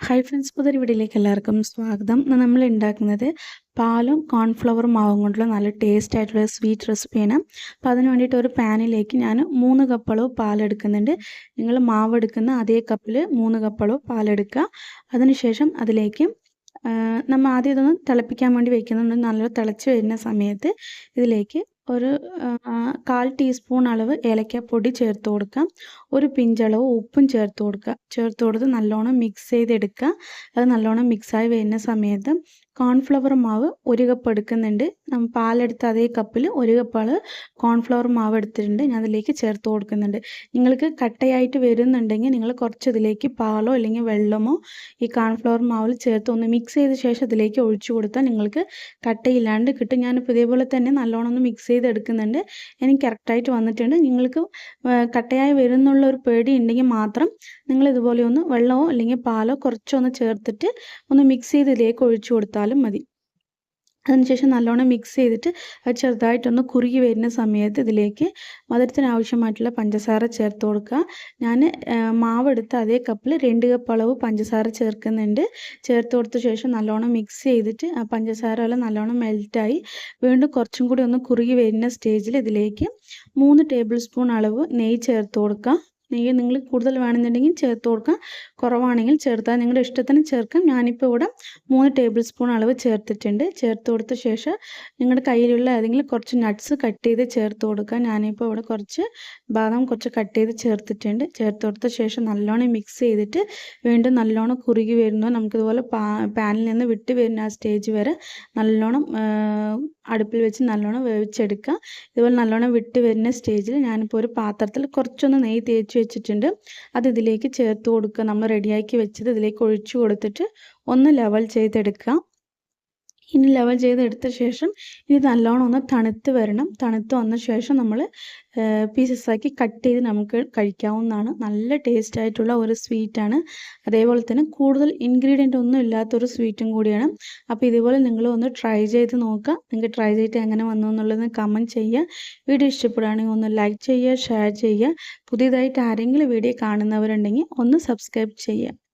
Hi friends പുതിയ വീഡിയോയിലേക്ക് എല്ലാവർക്കും സ്വാഗതം. നമ്മൾ ഉണ്ടാക്കുന്നത് പാലും കോൺഫ്ലവർ മാവും കൊണ്ടുള്ള നല്ല ടേസ്റ്റ് ആയിട്ടുള്ള സ്വീറ്റ് റെസിപ്പിയാണ് അപ്പോൾ അതിന് വേണ്ടിയിട്ട് ഒരു പാനിലേക്ക് ഞാൻ മൂന്ന് കപ്പളവ് പാലെടുക്കുന്നുണ്ട് നിങ്ങൾ മാവ് എടുക്കുന്ന അതേ കപ്പിൽ മൂന്ന് കപ്പളവ് പാലെടുക്കുക അതിനുശേഷം അതിലേക്ക് നമ്മൾ ആദ്യം ഇതൊന്ന് തിളപ്പിക്കാൻ വേണ്ടി വയ്ക്കുന്നുണ്ട് നല്ല തിളച്ച് വരുന്ന സമയത്ത് ഇതിലേക്ക് ഒരു കാൽ ടീസ്പൂൺ അളവ് ഏലക്കാപ്പൊടി ചേർത്ത് കൊടുക്കുക. ഒരു പിഞ്ചളവ് ഉപ്പും ചേർത്ത് കൊടുക്കുക. ചേർത്ത് കൊടുത്ത് നല്ലോണം മിക്സ് ചെയ്തെടുക്കുക. അത് നല്ലോണം മിക്സായി വരുന്ന സമയത്ത് കോൺഫ്ലവർ മാവ് ഒരു കപ്പ് എടുക്കുന്നുണ്ട്. നമ്മൾ പാലെടുത്ത അതേ കപ്പിൽ ഒരു കപ്പ് കോൺഫ്ലവർ മാവ് എടുത്തിട്ടുണ്ട്. ഞാൻ അതിലേക്ക് ചേർത്ത് കൊടുക്കുന്നുണ്ട്. നിങ്ങൾക്ക് കട്ടയായിട്ട് വരുന്നുണ്ടെങ്കിൽ നിങ്ങൾ കുറച്ച് ഇതിലേക്ക് പാലോ അല്ലെങ്കിൽ വെള്ളമോ ഈ കോൺഫ്ലവർ മാവിൽ ചേർത്ത് ഒന്ന് മിക്സ് ചെയ്ത ശേഷം അതിലേക്ക് ഒഴിച്ചു കൊടുത്താൽ നിങ്ങൾക്ക് കട്ടയില്ലാണ്ട് കിട്ടും. ഞാനിപ്പോൾ ഇതേപോലെ തന്നെ നല്ലോണം ഒന്ന് മിക്സ് ചെയ്ത് എടുക്കുന്നുണ്ട്. എനിക്ക് കറക്റ്റായിട്ട് വന്നിട്ടുണ്ട്. നിങ്ങൾക്ക് കട്ടയായി വരുന്നുള്ള ഒരു പേടി ഉണ്ടെങ്കിൽ മാത്രം നിങ്ങൾ ഇതുപോലെ ഒന്ന് വെള്ളമോ അല്ലെങ്കിൽ പാലോ കുറച്ചൊന്ന് ചേർത്തിട്ട് ഒന്ന് മിക്സ് ചെയ്ത് ഇതിലേക്ക് ഒഴിച്ചു കൊടുത്താലും മതി. അതിനുശേഷം നല്ലോണം മിക്സ് ചെയ്തിട്ട് അത് ചെറുതായിട്ടൊന്ന് കുറുകി വരുന്ന സമയത്ത് ഇതിലേക്ക് മധുരത്തിന് ആവശ്യമായിട്ടുള്ള പഞ്ചസാര ചേർത്ത് കൊടുക്കുക. ഞാൻ മാവെടുത്ത് അതേ കപ്പിൽ രണ്ട് കപ്പ് അളവ് പഞ്ചസാര ചേർക്കുന്നുണ്ട്. ചേർത്ത് കൊടുത്ത ശേഷം നല്ലോണം മിക്സ് ചെയ്തിട്ട് ആ പഞ്ചസാര എല്ലാം നല്ലോണം മെൽറ്റായി വീണ്ടും കുറച്ചും കൂടി ഒന്ന് കുറുകി വരുന്ന സ്റ്റേജിൽ ഇതിലേക്ക് മൂന്ന് ടേബിൾ സ്പൂൺ അളവ് നെയ്യ് ചേർത്ത് കൊടുക്കുക. നെയ്യ് നിങ്ങൾ കൂടുതൽ വേണമെന്നുണ്ടെങ്കിൽ ചേർത്ത് കൊടുക്കാം കുറവാണെങ്കിൽ ചേർത്താൽ നിങ്ങളുടെ ഇഷ്ടത്തിന് ചേർക്കാം. ഞാനിപ്പോൾ ഇവിടെ മൂന്ന് ടേബിൾ സ്പൂൺ അളവ് ചേർത്തിട്ടുണ്ട്. ചേർത്ത് കൊടുത്ത ശേഷം നിങ്ങളുടെ കയ്യിലുള്ള ഏതെങ്കിലും കുറച്ച് നട്ട്സ് കട്ട് ചെയ്ത് ചേർത്ത് കൊടുക്കാം ഞാനിപ്പോൾ ഇവിടെ കുറച്ച് ബാദാം കുറച്ച് കട്ട് ചെയ്ത് ചേർത്തിട്ടുണ്ട്. ചേർത്ത് കൊടുത്ത ശേഷം നല്ലോണം മിക്സ് ചെയ്തിട്ട് വീണ്ടും നല്ലോണം കുറുകി വരുന്നു നമുക്കിതുപോലെ പാനിൽ നിന്ന് വിട്ട് വരുന്ന ആ സ്റ്റേജ് വരെ നല്ലോണം അടുപ്പിൽ വെച്ച് നല്ലോണം വേവിച്ചെടുക്കുക. ഇതുപോലെ നല്ലോണം വിട്ട് വരുന്ന സ്റ്റേജിൽ ഞാനിപ്പോൾ ഒരു പാത്രത്തിൽ കുറച്ചൊന്ന് നെയ്യ് തേച്ച് വെച്ചിട്ടുണ്ട്. അത് ഇതിലേക്ക് ചേർത്ത് കൊടുക്കുക. നമ്മൾ റെഡിയാക്കി വെച്ചത് ഇതിലേക്ക് ഒഴിച്ചു കൊടുത്തിട്ട് ഒന്ന് ലെവൽ ചെയ്തെടുക്കുക. ഇനി ലെവൽ ചെയ്ത് എടുത്ത ശേഷം ഇനി നല്ലോണം ഒന്ന് തണുത്ത് വരണം. തണുത്ത് വന്ന ശേഷം നമ്മൾ പീസസ് ആക്കി കട്ട് ചെയ്ത് നമുക്ക് കഴിക്കാവുന്നതാണ്. നല്ല ടേസ്റ്റ് ആയിട്ടുള്ള ഒരു സ്വീറ്റാണ് അതേപോലെ തന്നെ കൂടുതൽ ഇൻഗ്രീഡിയന്റ് ഒന്നും ഇല്ലാത്തൊരു സ്വീറ്റും കൂടിയാണ്. അപ്പോൾ ഇതുപോലെ നിങ്ങൾ ഒന്ന് ട്രൈ ചെയ്ത് നോക്കുക നിങ്ങൾക്ക് ട്രൈ ചെയ്തിട്ട് എങ്ങനെ വന്നു എന്നുള്ളത് കമന്റ് ചെയ്യുക വീഡിയോ ഇഷ്ടപ്പെടുകയാണെങ്കിൽ ഒന്ന് ലൈക്ക് ചെയ്യുക ഷെയർ ചെയ്യുക പുതിയതായിട്ട് ആരെങ്കിലും വീഡിയോ കാണുന്നവരുണ്ടെങ്കിൽ ഒന്ന് സബ്സ്ക്രൈബ് ചെയ്യുക